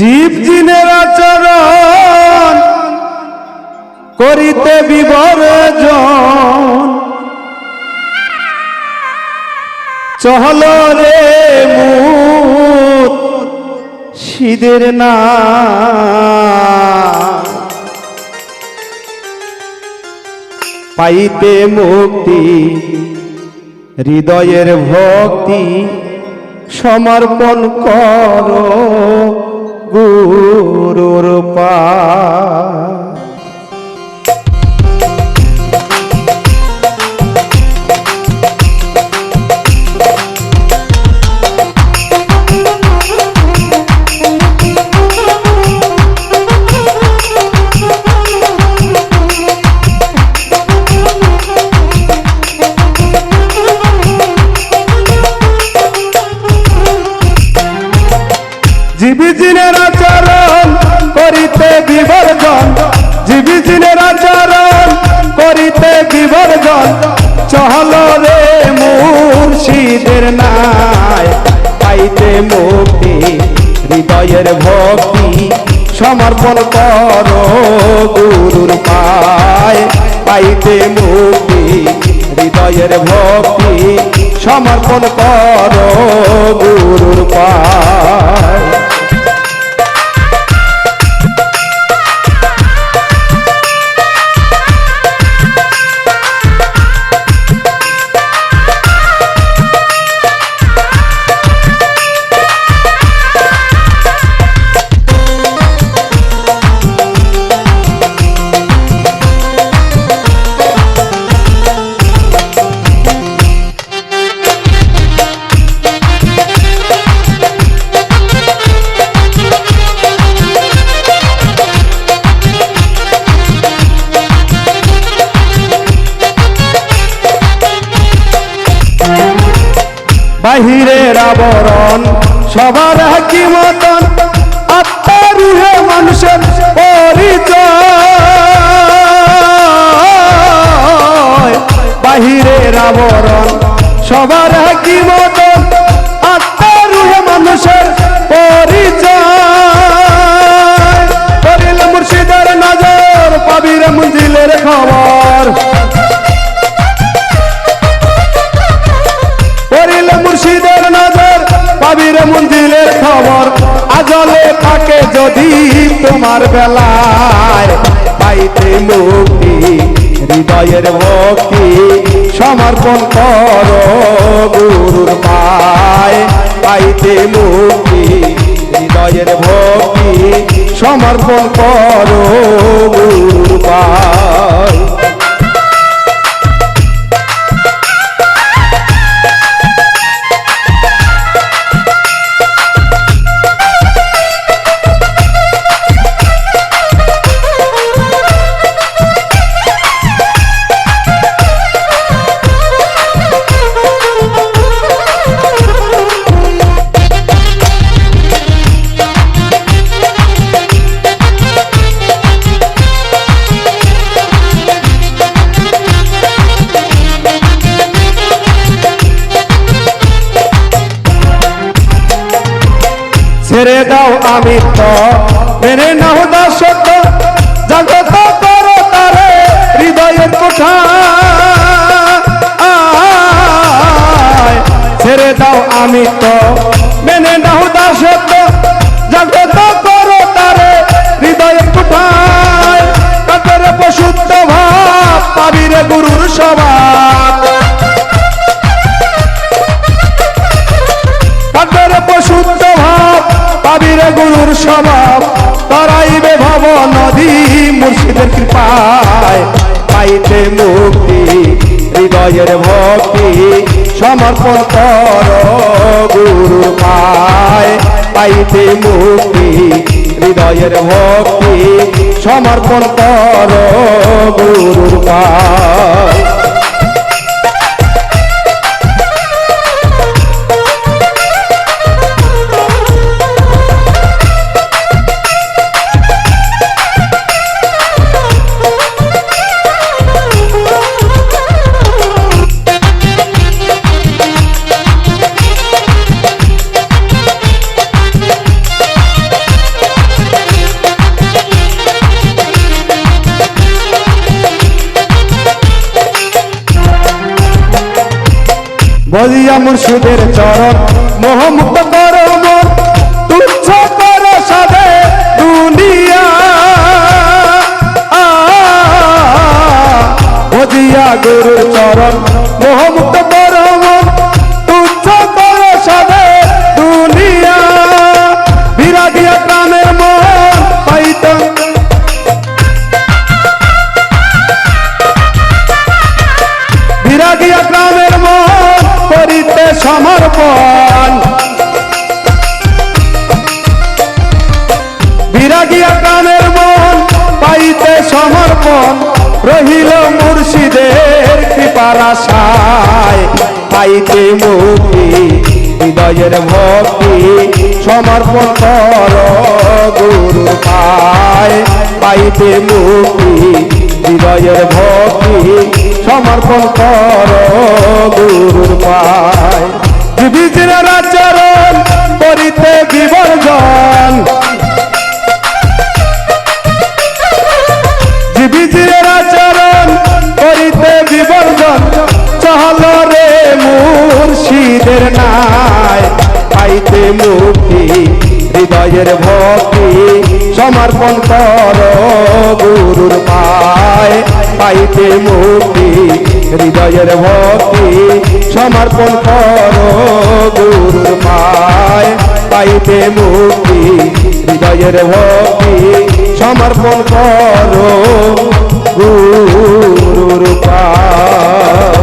জীব জিনের আচরণ করিতে বিবর্জন। চহল রে মুত সিদের না। পাইতে মুক্তি, হৃদয়ের ভক্তি সমর্পণ কর। গুরুর পা চহল রে মুর্শিদের নাই। পাইতে মুক্তি, হৃদয়ের ভক্তি, সমর্পণ কর গুরুর পায়। পাইতে মুক্তি, হৃদয়ের ভক্তি, সমর্পণ কর গুরুর পায়। বাহিরের আবরণ, সবার কি মতন আত্মার রুহে মানুষের পরিচয়। বাহিরের আবরণ, সবার কি মতন আত্মার রুহে মানুষের পরিচয়। করিল মুর্শিদের নজর, পাবির মঞ্জিলের খবর। তোমার বেলায় পাইতে মুক্তি হৃদয়ের ভক্তি সমর্পণ কর গুরুর পায়। পাইতে মুক্তি হৃদয়ের ভক্তি সমর্পণ কর গুরুর পায়। ছেড়ে দাও আমি তো। মেনে নাও দাসত্ব জগত করো তারে হৃদয়ের কোঠা। ছেড়ে দাও আমি তো। মেনে নাও দাসত্ব জগত করো তারে হৃদয়ের কোঠায় কাতরে পশুত্ব ভাব পাবিরে গুরুর স্বভাব। মুর্শিদের কৃপায় পাইতে মুক্তি, হৃদয়ের ভক্তি, সমর্পণ কর গুরু পায়। পাইতে মুক্তি, হৃদয়ের ভক্তি, সমর্পণ কর গুরু পায়। দিয়া মুর্শিদের চরণ। মোহমুক্ত করো মন তুচ্ছ করো সাদে দুনিয়া। দিয়া গুরুর চরণ মোহমুক্ত কৃপার আশায় পাইতে মুক্তি, হৃদয়ের ভক্তি, সমর্পণ কর গুরু পায়। পাইতে মুক্তি, হৃদয়ের ভক্তি, সমর্পণ কর গুরুর পায়। বিবিচির আচরণ করিতে বিবর্জন। বিবিচির আচরণ মুর্শিদের নাই পাইতে মুক্তি, হৃদয়ের ভক্তি, সমর্পণ কর গুরুর পায়। পাইতে মুক্তি, হৃদয়ের ভক্তি, সমর্পণ কর গুরুর পায়। পাইতে মুক্তি, হৃদয়ের ভক্তি, সমর্পণ কর গুরুর পায়।